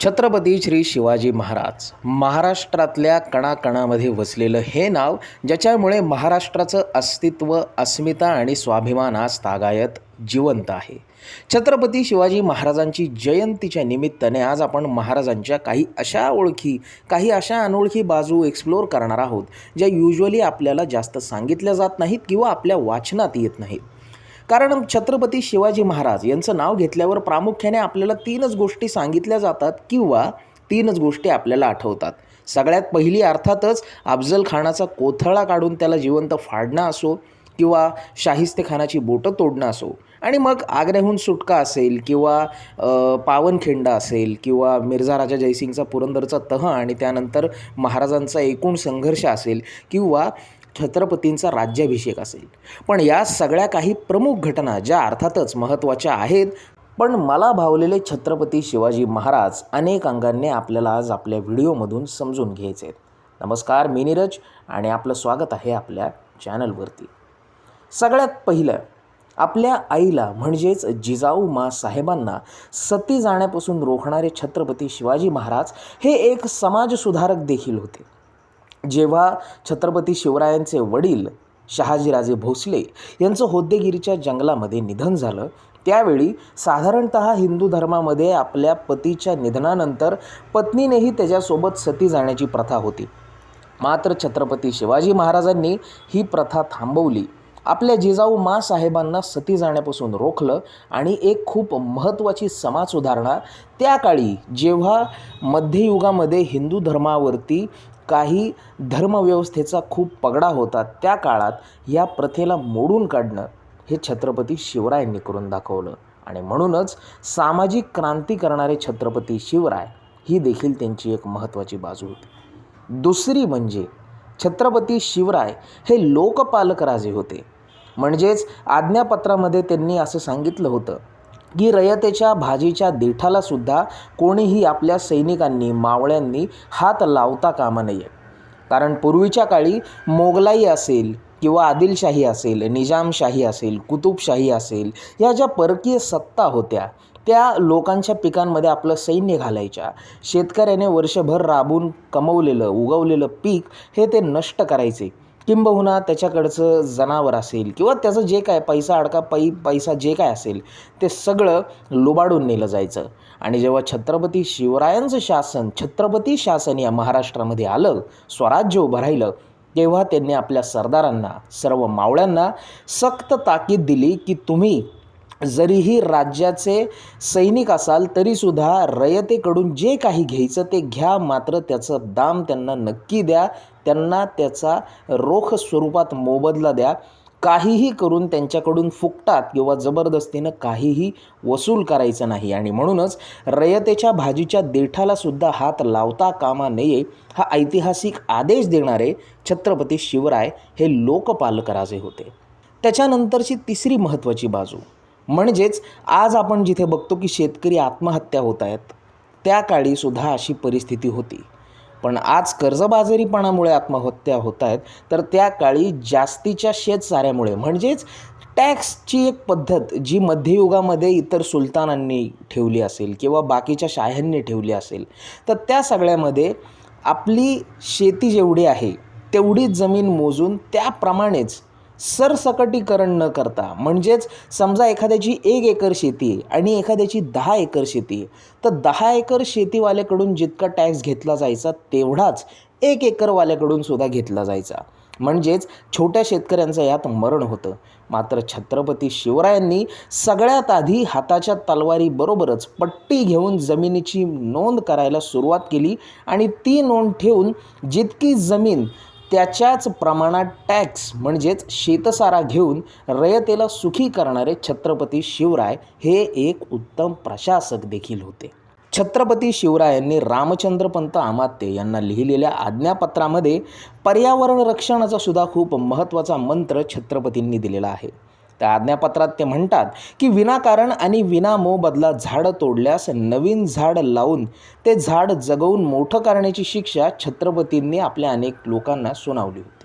छत्रपती श्री शिवाजी महाराज. महाराष्ट्रातल्या कणाकणामध्ये वसलेलं हे नाव ज्याच्यामुळे महाराष्ट्राचं अस्तित्व अस्मिता आणि स्वाभिमान आज तागायत जिवंत आहे. छत्रपती शिवाजी महाराजांची जयंतीच्या निमित्ताने आज आपण महाराजांच्या काही अशा ओळखी काही अशा अनोळखी बाजू एक्सप्लोअर करणार आहोत ज्या युजली आपल्याला जास्त सांगितल्या जात नाहीत किंवा आपल्या वाचनात येत नाहीत. कारण छत्रपती शिवाजी महाराज यांचं नाव घेतल्यावर प्रामुख्याने आपल्याला तीनच गोष्टी सांगितल्या जातात किंवा तीनच गोष्टी आपल्याला आठवतात. सगळ्यात पहिली अर्थातच अफजल खानाचा कोथळा काढून त्याला जिवंत फाडणं असो किंवा शाहिस्ते खानाची बोटं तोडणं असो. आणि मग आग्र्याहून सुटका असेल किंवा पावनखिंड असेल किंवा मिर्झा राजा जयसिंगचा पुरंदरचा तह आणि त्यानंतर महाराजांचा एकूण संघर्ष असेल किंवा छत्रपतींचा राज्याभिषेक असेल. पण या सगळ्या काही प्रमुख घटना ज्या अर्थातच महत्त्वाच्या आहेत पण मला भावलेले छत्रपती शिवाजी महाराज अनेक अंगांनी आपल्याला आज आपल्या व्हिडिओमधून समजून घ्यायचे आहेत. नमस्कार मी नीरज आणि आपलं स्वागत आहे आपल्या चॅनलवरती. सगळ्यात पहिलं आपल्या आईला म्हणजेच जिजाऊ मा साहेबांना सती जाण्यापासून रोखणारे छत्रपती शिवाजी महाराज हे एक समाजसुधारक देखील होते. जेव्हा छत्रपती शिवरायांचे वडील शहाजीराजे भोसले यांचं होद्देगिरीच्या जंगलामध्ये निधन झालं त्यावेळी साधारणत हिंदू धर्मामध्ये आपल्या पतीच्या निधनानंतर पत्नीनेही त्याच्यासोबत सती जाण्याची प्रथा होती. मात्र छत्रपती शिवाजी महाराजांनी ही प्रथा थांबवली. आपल्या जिजाऊ मा साहेबांना सती जाण्यापासून रोखलं आणि एक खूप महत्त्वाची समाज सुधारणा त्या काळी जेव्हा मध्ययुगामध्ये हिंदू धर्मावरती काही धर्मव्यवस्थेचा खूप पगडा होता. त्या काळात या प्रथेला मोडून काढणं हे छत्रपती शिवरायांनी करून दाखवलं. आणि म्हणूनच सामाजिक क्रांती करणारे छत्रपती शिवराय ही देखील त्यांची एक महत्त्वाची बाजू होती. दुसरी म्हणजे छत्रपती शिवराय हे लोकपालक राजे होते. म्हणजेच आज्ञापत्रामध्ये त्यांनी असं सांगितलं होतं की रयतेच्या भाजीच्या देठालासुद्धा कोणीही आपल्या सैनिकांनी मावळ्यांनी हात लावता कामा नये. कारण पूर्वीच्या काळी मोगलाई असेल किंवा आदिलशाही असेल निजामशाही असेल कुतुबशाही असेल या ज्या परकीय सत्ता होत्या त्या लोकांच्या पिकांमध्ये आपलं सैन्य घालायच्या. शेतकऱ्याने वर्षभर राबून कमवलेलं उगवलेलं पीक हे ते नष्ट करायचे. किंबहुना त्याच्याकडचं जनावर असेल किंवा त्याचं जे काय पैसा अडका पै पैसा जे काय असेल ते सगळं लुबाडून नेलं जायचं. आणि जेव्हा छत्रपती शिवरायांचं शासन छत्रपती शासन या महाराष्ट्रामध्ये आलं स्वराज्य उभं राहिलं तेव्हा त्यांनी आपल्या सरदारांना सर्व मावळ्यांना सक्त ताकीद दिली की तुम्ही जरीही राज्याचे सैनिक असाल तरीसुद्धा रयतेकडून जे काही घ्यायचं ते घ्या मात्र त्याचं दाम त्यांना नक्की द्या. त्यांना त्याचा रोख स्वरूपात मोबदला द्या. काहीही करून त्यांच्याकडून फुकटात किंवा जबरदस्तीनं काहीही वसूल करायचं नाही. आणि म्हणूनच रयतेच्या भाजीच्या देठालासुद्धा हात लावता कामा नये हा ऐतिहासिक आदेश देणारे छत्रपती शिवराय हे लोकपालकराजे होते. त्याच्यानंतरची तिसरी महत्त्वाची बाजू. म्हणजेच आज आपण जिथे बघतो की शेतकरी आत्महत्या होत आहेत त्या काळीसुद्धा अशी परिस्थिती होती. पण आज कर्जबाजारीपणामुळे आत्महत्या होत आहेत तर त्या काळी जास्तीच्या शेतसाऱ्यामुळे. म्हणजेच टॅक्सची एक पद्धत जी मध्ययुगामध्ये इतर सुलतानांनी ठेवली असेल किंवा बाकीच्या शाह्यांनी ठेवली असेल तर त्या सगळ्यामध्ये आपली शेती जेवढी आहे तेवढीच जमीन मोजून त्याप्रमाणेच सरसकटीकरण न करता म्हणजेच समजा एखाद्याची एक एकर शेती आणि एखाद्याची दहा एकर शेती तर दहा एकर शेतीवाल्याकडून जितका टॅक्स घेतला जायचा तेवढाच एक एकरवाल्याकडून सुद्धा घेतला जायचा. म्हणजेच छोट्या शेतकऱ्यांचं यात मरण होतं. मात्र छत्रपती शिवरायांनी सगळ्यात आधी हाताच्या तलवारीबरोबरच पट्टी घेऊन जमिनीची नोंद करायला सुरुवात केली आणि ती नोंद ठेवून जितकी जमीन त्याच्याच प्रमाणात टॅक्स म्हणजेच शेतसारा घेऊन रयतेला सुखी करणारे छत्रपती शिवराय हे एक उत्तम प्रशासक देखील होते. छत्रपती शिवरायांनी रामचंद्रपंत आमात्य यांना लिहिलेल्या आज्ञापत्रामध्ये पर्यावरण रक्षणाचा सुद्धा खूप महत्त्वाचा मंत्र छत्रपतींनी दिलेला आहे. त्या आज्ञापत्रात ते म्हणतात की विनाकारण आणि विना मोबदला झाडं तोडल्यास नवीन झाड लावून ते झाड जगवून मोठं करण्याची शिक्षा छत्रपतींनी आपल्या अनेक लोकांना सुनावली होती.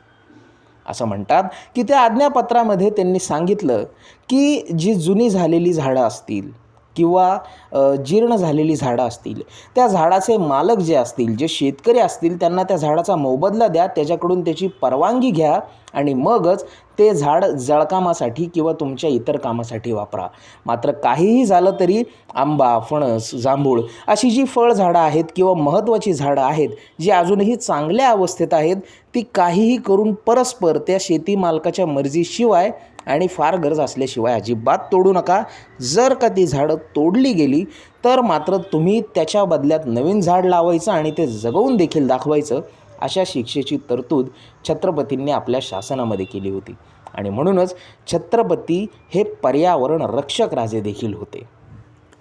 असं म्हणतात की त्या आज्ञापत्रामध्ये त्यांनी सांगितलं की जी जुनी झालेली झाडं असतील किंवा जीर्ण झालेली झाडं असतील. त्या झाडाचे मालक जे असतील जे शेतकरी असतील त्यांना त्या झाडाचा मोबदला द्या त्याच्याकडून त्याची परवानगी घ्या आणि मगच ते झाड जळकामासाठी किंवा तुमच्या इतर कामासाठी वापरा. मात्र काहीही झालं तरी आंबा फणस जांभूळ अशी जी फळझाडं आहेत किंवा महत्त्वाची झाडं आहेत जी अजूनही चांगल्या अवस्थेत आहेत ती काहीही करून परस्पर त्या शेती मालकाच्या मर्जीशिवाय आणि फार गरज असल्याशिवाय अजिबात तोडू नका. जर का ती झाडं तोडली गेली तर मात्र तुम्ही त्याच्या बदल्यात नवीन झाड लावायचं आणि ते जगवून देखील दाखवायचं अशा शिक्षेची तरतूद छत्रपतींनी आपल्या शासनामध्ये केली होती. आणि म्हणूनच छत्रपती हे पर्यावरण रक्षक राजे देखील होते.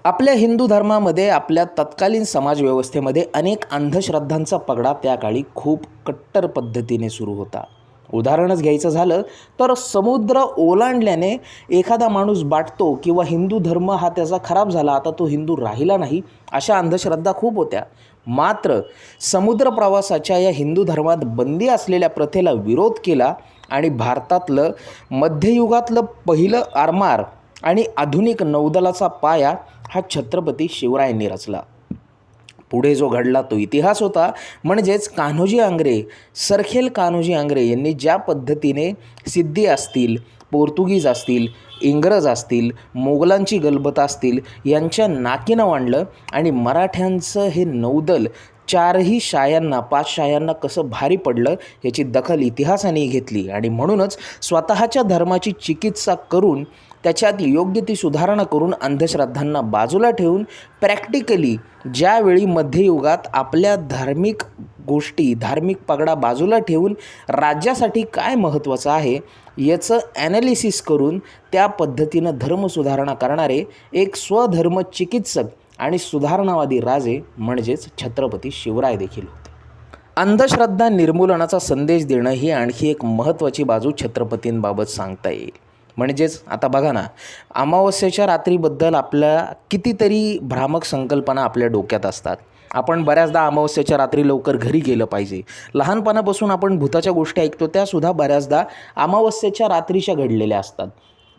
आपल्या हिंदू धर्मामध्ये आपल्या तत्कालीन समाजव्यवस्थेमध्ये अनेक अंधश्रद्धांचा पगडा त्या काळी खूप कट्टर पद्धतीने सुरू होता. उदाहरणच घ्यायचं झालं तर समुद्र ओलांडल्याने एखादा माणूस बाटतो किंवा हिंदू धर्म हा त्याचा खराब झाला आता तो हिंदू राहिला नाही अशा अंधश्रद्धा खूप होत्या. मात्र समुद्र प्रवासाच्या या हिंदू धर्मात बंदी असलेल्या प्रथेला विरोध केला आणि भारतातलं मध्ययुगातलं पहिलं आरमार आणि आधुनिक नौदलाचा पाया हा छत्रपती शिवरायांनी रचला. पुढे जो घडला तो इतिहास होता. म्हणजेच कान्होजी आंग्रे सरखेल कान्होजी आंग्रे यांनी ज्या पद्धतीने सिद्धी असतील पोर्तुगीज असतील इंग्रज असतील मोगलांची गलबत असतील यांच्या नाकीनं वाढलं आणि मराठ्यांचं हे नौदल चारही शायांना पाच शायांना कसं भारी पडलं याची दखल इतिहासाने घेतली. आणि म्हणूनच स्वतःच्या धर्माची चिकित्सा करून त्याच्यात योग्य ती सुधारणा करून अंधश्रद्धांना बाजूला ठेवून प्रॅक्टिकली ज्यावेळी मध्ययुगात आपल्या धार्मिक गोष्टी धार्मिक पगडा बाजूला ठेवून राज्यासाठी काय महत्त्वाचं आहे याचं ॲनालिसिस करून त्या पद्धतीनं धर्मसुधारणा करणारे एक स्वधर्म चिकित्सक आणि सुधारणावादी राजे म्हणजेच छत्रपती शिवराय देखील होते. अंधश्रद्धा निर्मूलनाचा संदेश देणं ही आणखी एक महत्त्वाची बाजू छत्रपतींबाबत सांगता येईल. म्हणजेच आता बघा ना अमावस्येच्या रात्रीबद्दल आपल्या कितीतरी भ्रामक संकल्पना आपल्या डोक्यात असतात. आपण बऱ्याचदा अमावस्येच्या रात्री लवकर घरी गेलं पाहिजे. लहानपणापासून आपण भूताच्या गोष्टी ऐकतो त्यासुद्धा बऱ्याचदा अमावस्येच्या रात्रीच्या घडलेल्या असतात.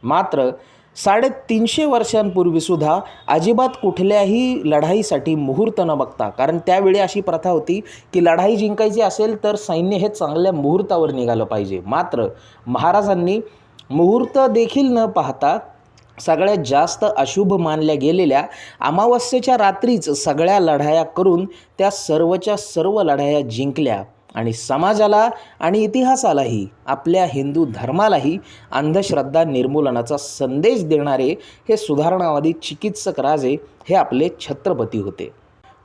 मात्र साडेतीनशे वर्षांपूर्वीसुद्धा अजिबात कुठल्याही लढाईसाठी मुहूर्त न बघता कारण त्यावेळी अशी प्रथा होती की लढाई जिंकायची असेल तर सैन्य हे चांगल्या मुहूर्तावर निघालं पाहिजे. मात्र महाराजांनी मुहूर्त देखील न पाहता सगळ्यात जास्त अशुभ मानल्या गेलेल्या अमावस्येच्या रात्रीच सगळ्या लढाया करून त्या सर्वच्या सर्व लढाया जिंकल्या. आणि समाजाला आणि इतिहासालाही आपल्या हिंदू धर्मालाही अंधश्रद्धा निर्मूलनाचा संदेश देणारे हे सुधारणावादी चिकित्सक राजे हे आपले छत्रपती होते.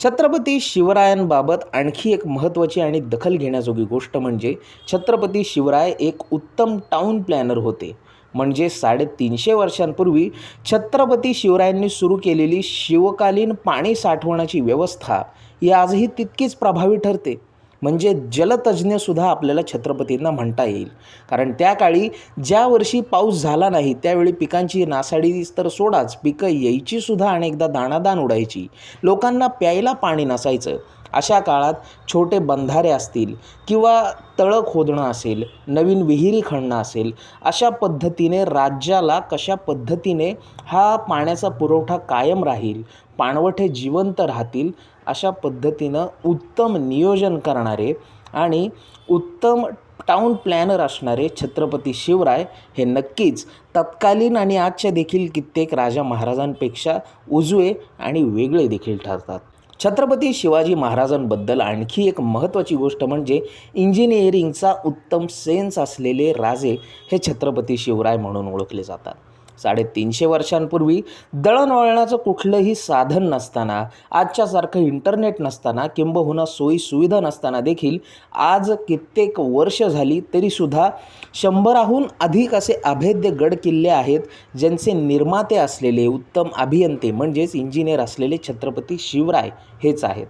छत्रपती शिवरायांबाबत आणखी एक महत्त्वाची आणि दखल घेण्याजोगी गोष्ट म्हणजे छत्रपती शिवराय एक उत्तम टाऊन प्लॅनर होते. म्हणजे साडेतीनशे वर्षांपूर्वी छत्रपती शिवरायांनी सुरू केलेली शिवकालीन पाणी साठवण्याची व्यवस्था ही आजही तितकीच प्रभावी ठरते. म्हणजे जलतज्ज्ञसुद्धा आपल्याला छत्रपतींना म्हणता येईल. कारण त्या काळी ज्या वर्षी पाऊस झाला नाही त्यावेळी पिकांची नासाडी तर सोडाच पिकं यायचीसुद्धा अनेकदा दाणादाण उडायची. लोकांना प्यायला पाणी नसायचं. अशा काळात छोटे बंधारे असतील किंवा तळं खोदणं असेल नवीन विहिरी खणणं असेल अशा पद्धतीने राज्याला कशा पद्धतीने हा पाण्याचा पुरवठा कायम राहील पाणवठे जिवंत राहतील अशा पद्धतीनं उत्तम नियोजन करणारे आणि उत्तम टाऊन प्लॅनर असणारे छत्रपती शिवराय हे नक्कीच तत्कालीन आणि आजच्या देखील कित्येक राजा महाराजांपेक्षा उजवे आणि वेगळे देखील ठरतात. छत्रपती शिवाजी महाराजांबद्दल आणखी एक महत्त्वाची गोष्ट म्हणजे इंजिनिअरिंगचा उत्तम सेन्स असलेले राजे हे छत्रपती शिवराय म्हणून ओळखले जातात. साडेतीनशे वर्षांपूर्वी दळणवळणाचं कुठलंही साधन नसताना आजच्यासारखं इंटरनेट नसताना किंबहुना सोयीसुविधा नसताना देखील आज कित्येक वर्ष झाली तरीसुद्धा शंभराहून अधिक असे अभेद्य गड किल्ले आहेत ज्यांचे निर्माते असलेले उत्तम अभियंते म्हणजेच इंजिनियर असलेले छत्रपती शिवराय हेच आहेत.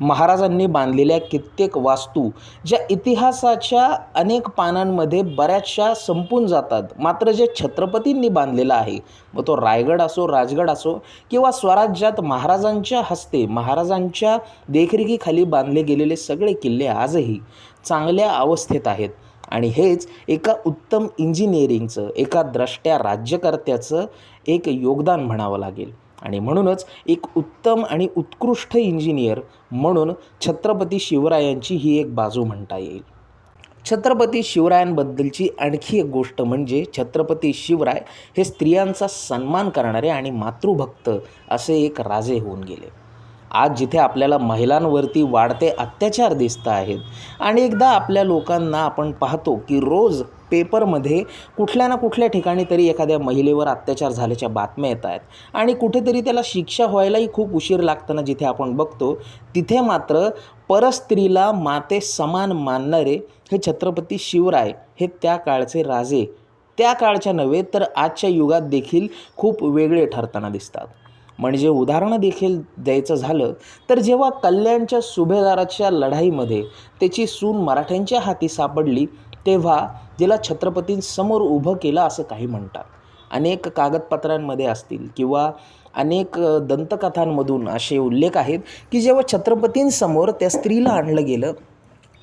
महाराजांनी बांधलेल्या कित्येक वास्तू ज्या इतिहासाच्या अनेक पानांमध्ये बऱ्याचशा संपून जातात. मात्र जे छत्रपतींनी बांधलेलं आहे मग तो रायगड असो राजगड असो किंवा स्वराज्यात महाराजांच्या हस्ते महाराजांच्या देखरेखीखाली बांधले गेलेले सगळे किल्ले आजही चांगल्या अवस्थेत आहेत. आणि हेच एका उत्तम इंजिनिअरिंगचं एका द्रष्ट्या राज्यकर्त्याचं एक योगदान म्हणावं लागेल. आणि म्हणूनच एक उत्तम आणि उत्कृष्ट इंजिनियर म्हणून छत्रपती शिवरायांची ही एक बाजू म्हणता येईल. छत्रपती शिवरायांबद्दलची आणखी एक गोष्ट म्हणजे छत्रपती शिवराय हे स्त्रियांचा सन्मान करणारे आणि मातृभक्त असे एक राजे होऊन गेले. आज जिथे आपल्याला महिलांवरती वाढते अत्याचार दिसत आहेत आणि एकदा आपल्या लोकांना आपण पाहतो की रोज पेपरमध्ये कुठल्या ना कुठल्या ठिकाणी तरी एखाद्या महिलेवर अत्याचार झाल्याच्या बातम्या येत आहेत. आणि कुठेतरी त्याला शिक्षा व्हायलाही खूप उशीर लागताना जिथे आपण बघतो तिथे मात्र परस्त्रीला माते समान मानणारे हे छत्रपती शिवराय हे त्या काळचे राजे. त्या काळच्या नव्हे तर आजच्या युगात देखील खूप वेगळे ठरताना दिसतात. म्हणजे उदाहरणं देखील द्यायचं झालं तर जेव्हा कल्याणच्या सुभेदाराच्या लढाईमध्ये त्याची सून मराठ्यांच्या हाती सापडली तेव्हा जिला छत्रपतींसमोर उभं केलं असं काही म्हणतात. अनेक कागदपत्रांमध्ये असतील किंवा अनेक दंतकथांमधून असे उल्लेख आहेत की जेव्हा छत्रपतींसमोर त्या स्त्रीला आणलं गेलं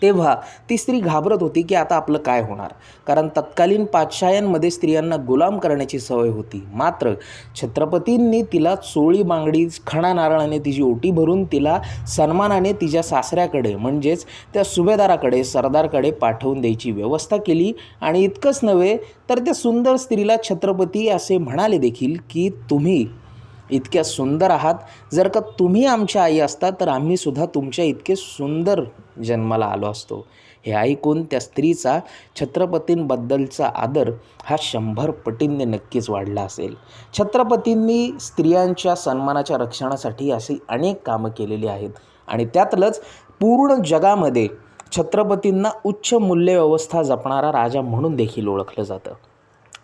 तेव्हा ती स्त्री घाबरत होती की आता आपलं काय होणार. कारण तत्कालीन पातशायांमध्ये स्त्रियांना गुलाम करण्याची सवय होती. मात्र छत्रपतींनी तिला चोळी बांगडी खणा नारळाने तिची ओटी भरून तिला सन्मानाने तिच्या सासऱ्याकडे म्हणजेच त्या सुभेदाराकडे सरदारकडे पाठवून द्यायची व्यवस्था केली. आणि इतकंच नव्हे तर त्या सुंदर स्त्रीला छत्रपती असे म्हणाले देखील की तुम्ही इतक्या सुंदर आहात. जर का तुम्ही आमच्या आई असता तर आम्हीसुद्धा तुमच्या इतके सुंदर जन्माला आलो असतो. हे ऐकून त्या स्त्रीचा छत्रपतींबद्दलचा आदर हा शंभर पटींनी नक्कीच वाढला असेल. छत्रपतींनी स्त्रियांच्या सन्मानाच्या रक्षणासाठी अशी अनेक कामं केलेली आहेत. आणि त्यातलंच पूर्ण जगामध्ये छत्रपतींना उच्च मूल्यव्यवस्था जपणारा राजा म्हणून देखील ओळखलं जातं.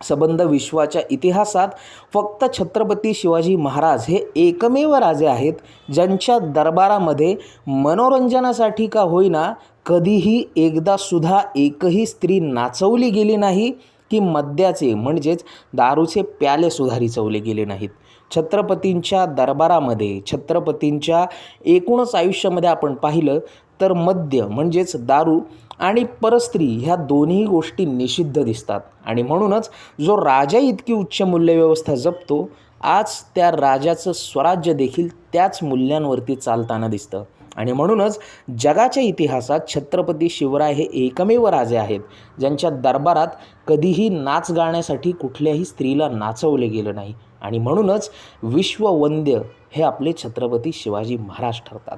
संबंध विश्वाच्या इतिहासात फक्त छत्रपती शिवाजी महाराज हे एकमेव राजे आहेत ज्यांच्या दरबारामध्ये मनोरंजनासाठी का होईना कधीही एकदासुद्धा एकही स्त्री नाचवली गेली नाही की मद्याचे म्हणजेच दारूचे प्याले सुद्धा रिचवले गेले नाहीत. छत्रपतींच्या दरबारामध्ये छत्रपतींच्या एकूणच आयुष्यामध्ये आपण पाहिलं तर मद्य म्हणजेच दारू आणि परस्त्री ह्या दोन्ही गोष्टी निषिद्ध दिसतात. आणि म्हणूनच जो राजा इतकी उच्च मूल्यव्यवस्था जपतो आज त्या राजाचं स्वराज्य देखील त्याच मूल्यांवरती चालताना दिसतं. आणि म्हणूनच जगाच्या इतिहासात छत्रपती शिवराय हे एकमेव राजे आहेत ज्यांच्या दरबारात कधीही नाच गाण्यासाठी कुठल्याही स्त्रीला नाचवले गेलं नाही. आणि म्हणूनच विश्ववंद्य हे आपले छत्रपती शिवाजी महाराज ठरतात.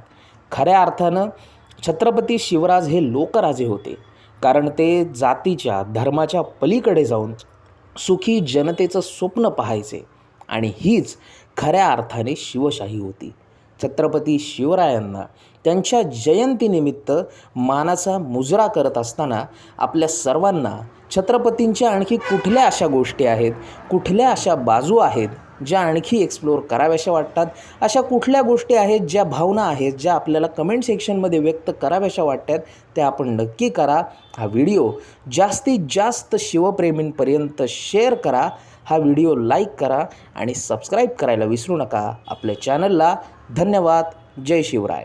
खऱ्या अर्थानं छत्रपती शिवराज हे लोकराजे होते. कारण ते जातीच्या धर्माच्या पलीकडे जाऊन सुखी जनतेचं स्वप्न पाहायचे आणि हीच खऱ्या अर्थाने शिवशाही होती. छत्रपती शिवरायांना त्यांच्या जयंतीनिमित्त मानाचा मुजरा करत असताना आपल्या सर्वांना छत्रपतींच्या आणखी कुठल्या अशा गोष्टी आहेत? कुठल्या अशा बाजू आहेत? ज्या आणखी एक्सप्लोअर कराव्याशा वाटतात. अशा कुठल्या गोष्टी आहेत ज्या भावना आहेत ज्या आपल्याला कमेंट सेक्शनमध्ये व्यक्त कराव्याशा वाटतात त्या आपण नक्की करा. हा व्हिडिओ जास्तीत जास्त शिवप्रेमींपर्यंत शेअर करा. हा व्हिडिओ लाईक करा आणि सबस्क्राईब करायला विसरू नका. आपल्या चॅनलला धन्यवाद. जय शिवराय.